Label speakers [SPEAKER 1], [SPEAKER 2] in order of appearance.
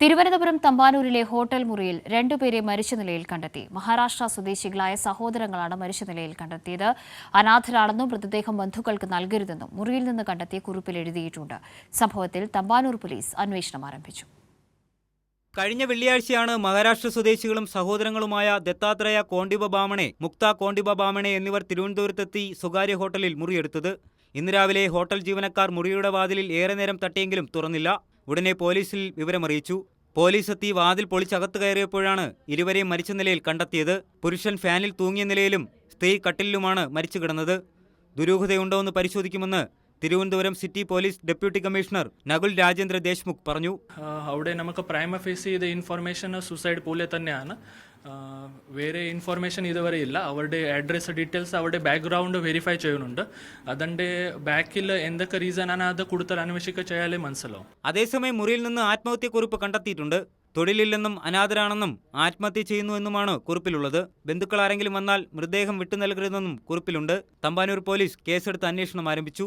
[SPEAKER 1] Thiruvananthapuram തമ്പാനൂരിലെ hotel മുറിയിൽ രണ്ടുപേരെ മരിച്ച നിലയിൽ കണ്ടെത്തി. മഹാരാഷ്ട്ര സ്വദേശികളായ സഹോദരങ്ങളാണ് മരിച്ച നിലയിൽ കണ്ടെത്തിയത്. അനാഥരാണെന്നും മൃതദേഹം ബന്ധുക്കൾക്ക് നൽകരുതെന്നും മുറിയിൽ നിന്ന് കണ്ടെത്തിയ കുറിപ്പിൽ എഴുതിയിട്ടുണ്ട്. സംഭവത്തിൽ തമ്പാനൂർ പോലീസ് അന്വേഷണം ആരംഭിച്ചു.
[SPEAKER 2] കഴിഞ്ഞ വെള്ളിയാഴ്ചയാണ് മഹാരാഷ്ട്ര സ്വദേശികളും സഹോദരങ്ങളുമായ ദത്താത്രേയ കോണ്ടിബ ബാമണെ മുക്ത കോണ്ടിബ ബാമണെ എന്നിവർ തിരുവനന്തപുരത്തെത്തി സ്വകാര്യ ഹോട്ടലിൽ മുറിയെടുത്തത്. ഇന്ന് രാവിലെ ഹോട്ടൽ ജീവനക്കാർ മുറിയുടെ വാതിലിൽ ഏറെ നേരം തട്ടിയെങ്കിലും തുറന്നില്ല. ഉടനെ പോലീസിൽ വിവരമറിയിച്ചു. പോലീസ് എത്തി വാതിൽ പൊളിച്ചകത്ത് കയറിയപ്പോഴാണ് ഇരുവരെയും മരിച്ച നിലയിൽ കണ്ടെത്തിയത്. പുരുഷൻ ഫാനിൽ തൂങ്ങിയ നിലയിലും സ്ത്രീ കട്ടിലിലുമാണ് മരിച്ചു കിടന്നത് ദുരൂഹതയുണ്ടോ എന്ന് പരിശോധിക്കുമെന്ന് Thiruvananthapuram city police deputy commissioner Nakul Rajendra Deshmukh പറഞ്ഞു.
[SPEAKER 3] അവിടെ നമുക്ക് പ്രൈമ ഫേസ് ചെയ്ത ഇൻഫർമേഷൻ സൂസൈഡ് പോലെ തന്നെയാണ്. വേറെ ഇൻഫർമേഷൻ ഇതുവരെ ഇല്ല. അവരുടെ അഡ്രസ്സ് ഡീറ്റെയിൽസ് അവരുടെ ബാക്ക്ഗ്രൗണ്ട് വെരിഫൈ ചെയ്യുന്നുണ്ട്. അതിന്റെ ബാക്കിൽ എന്തൊക്കെ റീസൺ ആണ് അത് കൂടുതൽ അന്വേഷിക്കുക ചെയ്യാലേ മനസ്സിലാവും.
[SPEAKER 2] അതേസമയം മുറിയിൽ നിന്ന് ആത്മഹത്യക്കുറിപ്പ് കണ്ടെത്തിയിട്ടുണ്ട്. തൊഴിലില്ലെന്നും അനാഥരാണെന്നും ആത്മഹത്യ ചെയ്യുന്നുവെന്നുമാണ് കുറിപ്പിലുള്ളത്. ബന്ധുക്കൾ ആരെങ്കിലും വന്നാൽ മൃതദേഹം വിട്ടു നൽകരുതെന്നും കുറിപ്പിലുണ്ട്. തമ്പാനൂർ പോലീസ് കേസെടുത്ത് അന്വേഷണം ആരംഭിച്ചു.